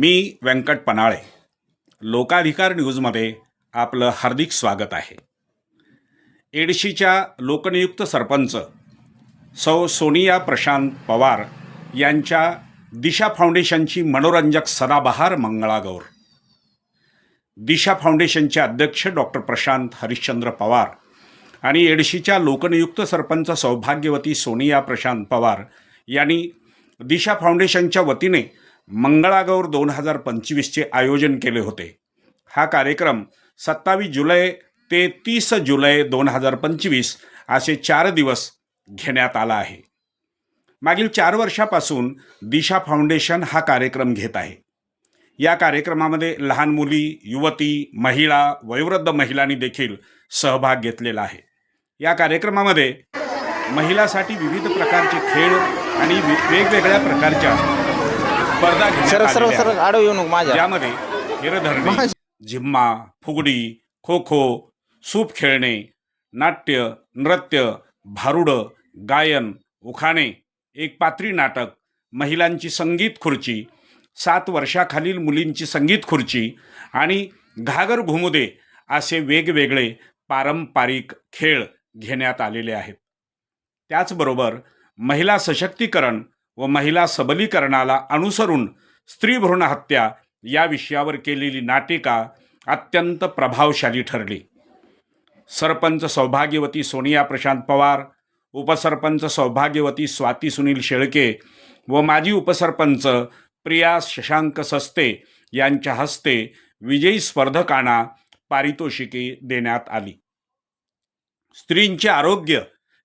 मी व्यंकट पनाळे लोकाधिकार न्यूजमध्ये आपलं हार्दिक स्वागत आहे. एडशीच्या लोकनियुक्त सरपंच सौ सोनिया प्रशांत पवार यांच्या दिशा फाउंडेशनची मनोरंजक सदाबहार मंगळागौर. दिशा फाउंडेशनचे अध्यक्ष डॉक्टर प्रशांत हरिश्चंद्र पवार आणि एडशीच्या लोकनियुक्त सरपंच सौभाग्यवती सोनिया प्रशांत पवार यांनी दिशा फाउंडेशनच्या वतीने मंगळागौर दोन हजार पंचवीसचे आयोजन केले होते. हा कार्यक्रम सत्तावीस जुलै ते तीस जुलै दोन हजार पंचवीस असे चार दिवस घेण्यात आला आहे. मागील चार वर्षापासून दिशा फाउंडेशन हा कार्यक्रम घेत आहे. या कार्यक्रमामध्ये लहान मुली युवती महिला वयोवृद्ध महिलांनी देखील सहभाग घेतलेला आहे. या कार्यक्रमामध्ये महिलासाठी विविध प्रकारचे खेळ आणि वेगवेगळ्या प्रकारच्या स्पर्धा घेण्यात सर सर आलेल्या सर आहेत. आडव येऊ नको माझ्या ज्यामध्ये झिम्मा फुगडी खो खो सूप खेळणे नाट्य नृत्य भारुडं गायन उखाणे एक पात्री नाटक महिलांची संगीत खुर्ची सात वर्षाखालील मुलींची संगीत खुर्ची आणि घागर घुमुदे असे वेगवेगळे पारंपरिक खेळ घेण्यात आलेले आहेत त्याचबरोबर महिला सशक्तीकरण व महिला सबलीकरणाला अनुसरून स्त्रीभ्रूण हत्या या विषयावर केलेली नाटिका अत्यंत प्रभावशाली ठरली. सरपंच सौभाग्यवती सोनिया प्रशांत पवार उपसरपंच सौभाग्यवती स्वाती सुनील शेळके व माजी उपसरपंच प्रिया शशांक सस्ते यांच्या हस्ते विजयी स्पर्धकांना पारितोषिके देण्यात आली. स्त्रींचे आरोग्य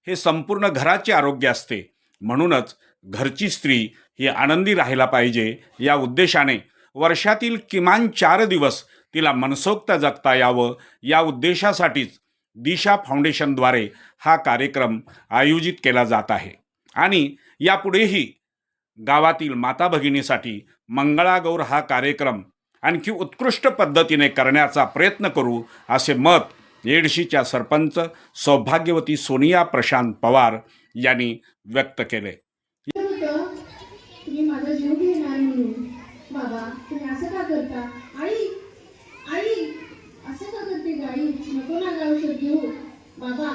हे संपूर्ण घराचे आरोग्य असते. म्हणूनच घरची स्त्री ही आनंदी राहायला पाहिजे या उद्देशाने वर्षातील किमान चार दिवस तिला मनसोक्त जगता यावं या उद्देशासाठीच दिशा फाउंडेशनद्वारे हा कार्यक्रम आयोजित केला जात आहे. आणि यापुढेही गावातील माता भगिनीसाठी मंगळागौर हा कार्यक्रम आणखी उत्कृष्ट पद्धतीने करण्याचा प्रयत्न करू असे मत येडशीच्या सरपंच सौभाग्यवती सोनिया प्रशांत पवार यांनी व्यक्त केले होतं तुम्ही माझा जीव घेणार म्हणून बाबा तुम्ही असं का करता? आई आई असं का करते गाई नको ना गाव औषध घेऊ. बाबा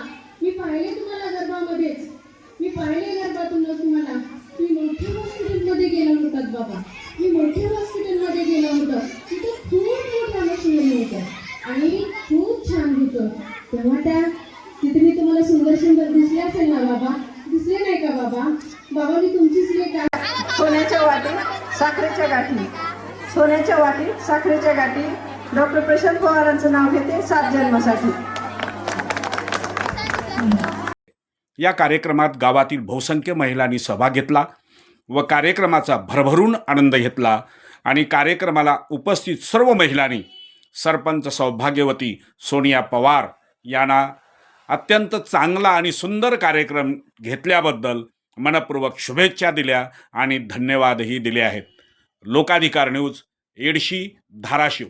मी पाहिले तुम्हाला गर्भामध्येच. मी पाहिले गर्भातूनच तुम्हाला. मी मोठ्या हॉस्पिटलमध्ये गेला होतात बाबा. मी मोठ्या हॉस्पिटलमध्ये गेला होता. तिथे खूप मोठ्या मशिनरी होत्या. आणि खूप छान होतं. तेव्हा त्या तिथे मी तुम्हाला सुंदर सुंदर दिसले असेल ना बाबा? दिसले नाही का बाबा? बाबा मी तुमचीच लेख सोन्याच्या वाटे साखरेच्या गाठी. सोन्याच्या वाटी साखरेच्या गाठी. डॉक्टर प्रशांत पवारांचं नाव घेते सात जन्मासाठी. या कार्यक्रमात गावातील बहुसंख्य महिलांनी सहभाग घेतला व कार्यक्रमाचा भरभरून आनंद घेतला आणि कार्यक्रमाला उपस्थित सर्व महिलांनी सरपंच सौभाग्यवती सोनिया पवार यांना अत्यंत चांगला आणि सुंदर कार्यक्रम घेतल्याबद्दल मनपूर्वक शुभेच्छा दिल्या आणि धन्यवादही दिले आहेत. लोकाधिकार न्यूज एडशी धाराशिव.